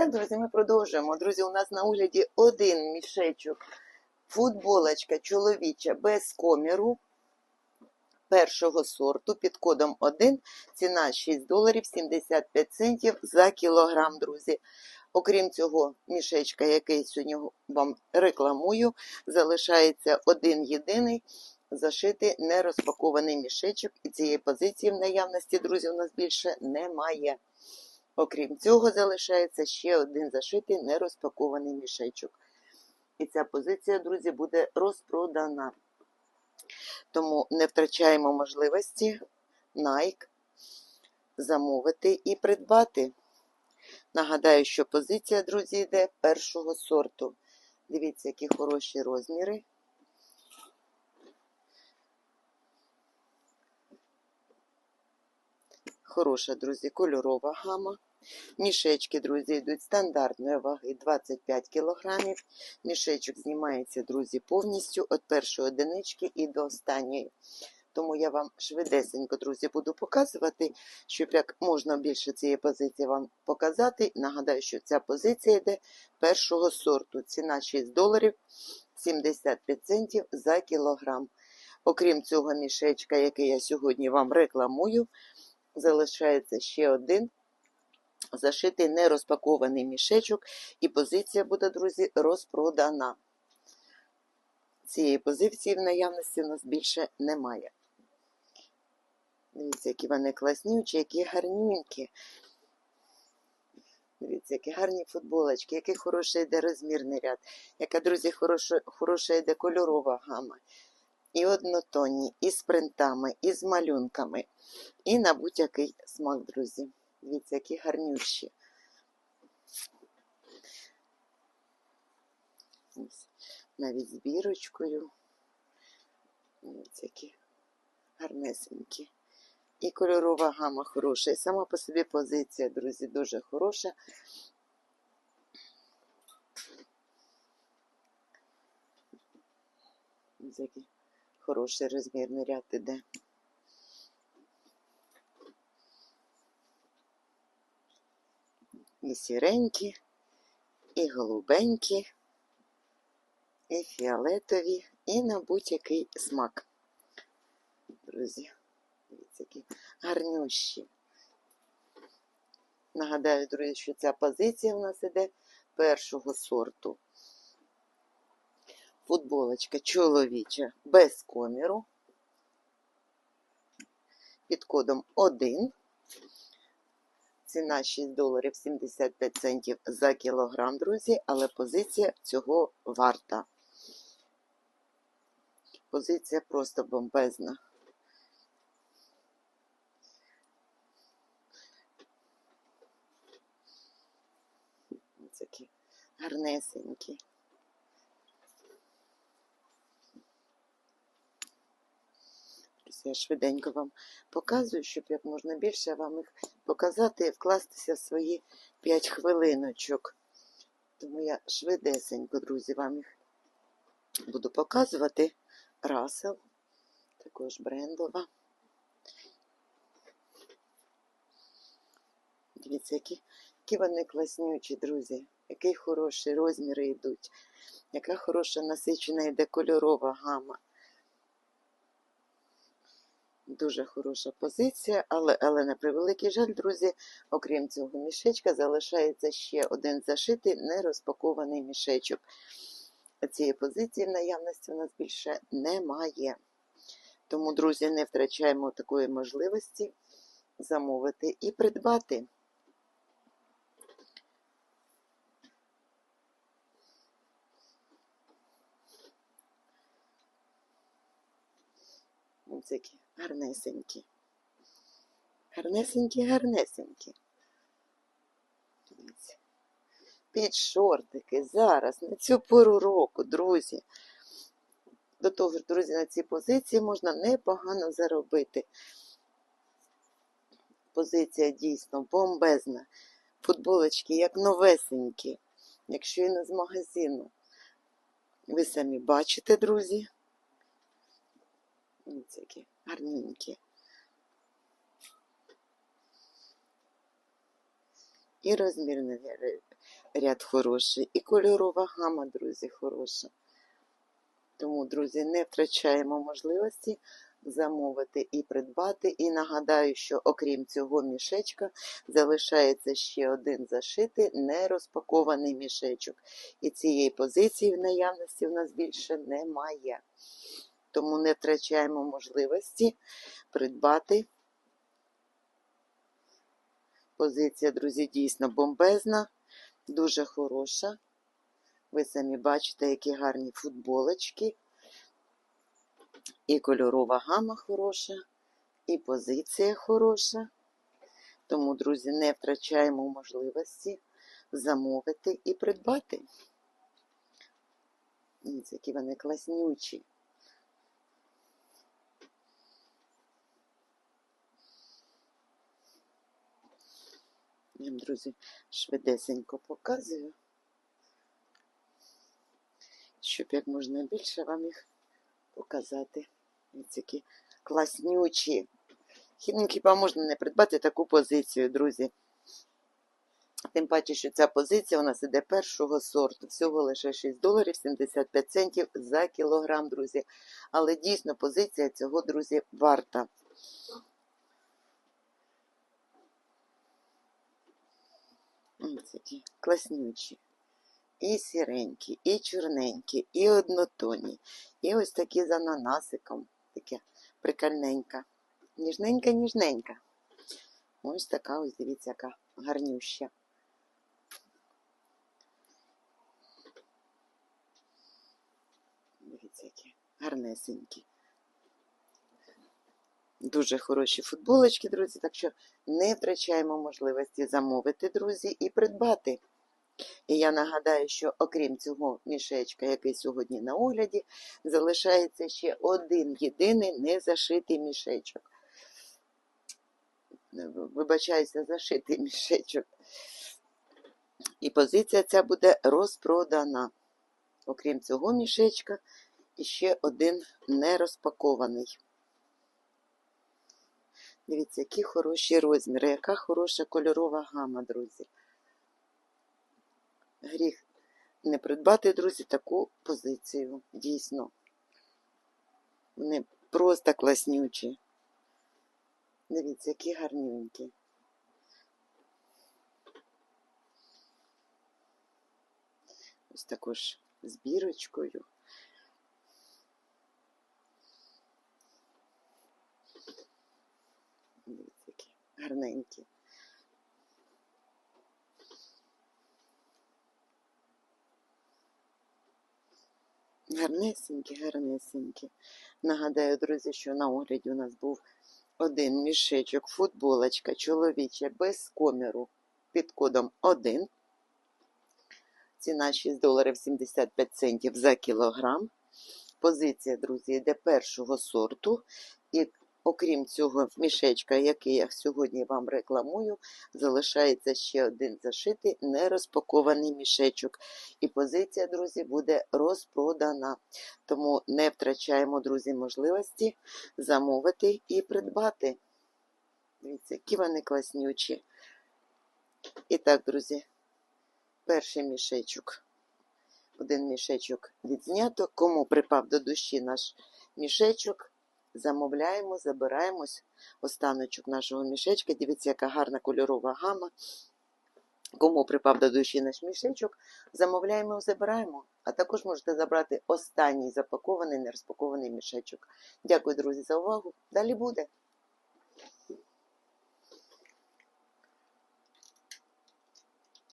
Так, друзі, ми продовжуємо. Друзі, у нас на огляді один мішечок. Футболочка чоловіча без коміру першого сорту під кодом 1. Ціна 6 доларів 75 центів за кілограм, друзі. Окрім цього мішечка, який сьогодні вам рекламую, залишається один єдиний зашитий нерозпакований мішечок. І цієї позиції в наявності, друзі, у нас більше немає. Окрім цього, залишається ще один зашитий нерозпакований мішечок. І ця позиція, друзі, буде розпродана. Тому не втрачаємо можливості Nike замовити і придбати. Нагадаю, що позиція, друзі, йде першого сорту. Дивіться, які хороші розміри. Хороша, друзі, кольорова гама. Мішечки, друзі, йдуть стандартної ваги 25 кг. Мішечок знімається, друзі, повністю від першої одинички і до останньої. Тому я вам швидесенько, друзі, буду показувати, щоб як можна більше цієї позиції вам показати. Нагадаю, що ця позиція йде першого сорту. Ціна 6 доларів 75 центів за кілограм. Окрім цього мішечка, який я сьогодні вам рекламую, залишається ще один зашитий нерозпакований мішечок, і позиція буде, друзі, розпродана. Цієї позиції в наявності у нас більше немає. Дивіться, які вони класнючі, які гарненькі. Дивіться, які гарні футболочки, який хороший йде розмірний ряд, яка, друзі, хороша, хороша йде кольорова гама. І однотонні, і з принтами, і з малюнками, і на будь-який смак, друзі. Дивіться, які гарнющі. Навіть з бірочкою. Дивіться, які гарнесенькі. І кольорова гама хороша. І сама по собі позиція, друзі, дуже хороша. Ось який хороший розмірний ряд іде. І сіренькі, і голубенькі, і фіолетові, і на будь-який смак. Друзі, дивіться, які гарнющі. Нагадаю, друзі, що ця позиція у нас іде першого сорту. Футболочка чоловіча без коміру. Під кодом 1. Ціна 6 доларів 75 центів за кілограм, друзі, але позиція цього варта. Позиція просто бомбезна. Ось такі. Я швиденько вам показую, щоб як можна більше вам їх показати і вкластися в свої 5 хвилиночок. Тому я швидесенько, друзі, вам їх буду показувати. Расел, також брендова. Дивіться, які, які вони класнючі, друзі, який хороші розміри йдуть, яка хороша насичена йде кольорова гама. Дуже хороша позиція, але, але на превеликий жаль, друзі, окрім цього мішечка, залишається ще один зашитий нерозпакований мішечок. Цієї позиції в наявності у нас більше немає. Тому, друзі, не втрачаємо такої можливості замовити і придбати. Ось гарнесенькі. Гарнесенькі, гарнесенькі. Під шортики зараз, на цю пору року, друзі. До того ж, друзі, на цій позиції можна непогано заробити. Позиція дійсно бомбезна. Футболочки як новесенькі, як щойно з магазину. Ви самі бачите, друзі. Ось які гарненькі. І розмірний ряд хороший, і кольорова гама, друзі, хороша. Тому, друзі, не втрачаємо можливості замовити і придбати. І нагадаю, що окрім цього мішечка залишається ще один зашитий нерозпакований мішечок. І цієї позиції в наявності в нас більше немає. Тому не втрачаємо можливості придбати. Позиція, друзі, дійсно бомбезна, дуже хороша. Ви самі бачите, які гарні футболочки. І кольорова гама хороша, і позиція хороша. Тому, друзі, не втрачаємо можливості замовити і придбати. Які вони класнючі. Вам, друзі, швидесенько показую, щоб як можна більше вам їх показати. Ось які класнючі. Хіба хіба можна не придбати таку позицію, друзі? Тим паче, що ця позиція у нас іде першого сорту. Всього лише 6 доларів 75 центів за кілограм, друзі. Але дійсно позиція цього, друзі, варта. Ось які класнючі. І сіренькі, і чорненькі, і однотонні. І ось такі з ананасиком. Таке прикольненька. Ніжненька, ніжненька. Ось така, ось дивіться, яка гарнюща. Дивіться, які гарнесенькі. Дуже хороші футболочки, друзі, так що не втрачаємо можливості замовити, друзі, і придбати. І я нагадаю, що окрім цього мішечка, який сьогодні на огляді, залишається ще один єдиний незашитий мішечок. Вибачаюся, зашитий мішечок. І позиція ця буде розпродана. Окрім цього мішечка, ще один не розпакований. Дивіться, які хороші розміри, яка хороша кольорова гама, друзі. Гріх не придбати, друзі, таку позицію. Дійсно. Вони просто класнючі. Дивіться, які гарненькі. Ось також з бірочкою. Дивіться, які гарненькі. Гарнесенькі, гарнесенькі. Нагадаю, друзі, що на огляді у нас був один мішечок, футболочка чоловіча без коміру під кодом 1. Ціна 6 доларів 75 центів за кілограм. Позиція, друзі, йде першого сорту. І окрім цього мішечка, який я сьогодні вам рекламую, залишається ще один зашитий нерозпакований мішечок. І позиція, друзі, буде розпродана. Тому не втрачаємо, друзі, можливості замовити і придбати. Дивіться, які вони класнючі. І так, друзі, перший мішечок. Один мішечок відзнято. Кому припав до душі наш мішечок, замовляємо, забираємось. Останочок нашого мішечка. Дивіться, яка гарна кольорова гама. Кому припав до душі наш мішечок, замовляємо, забираємо. А також можете забрати останній запакований, нерозпакований мішечок. Дякую, друзі, за увагу. Далі буде.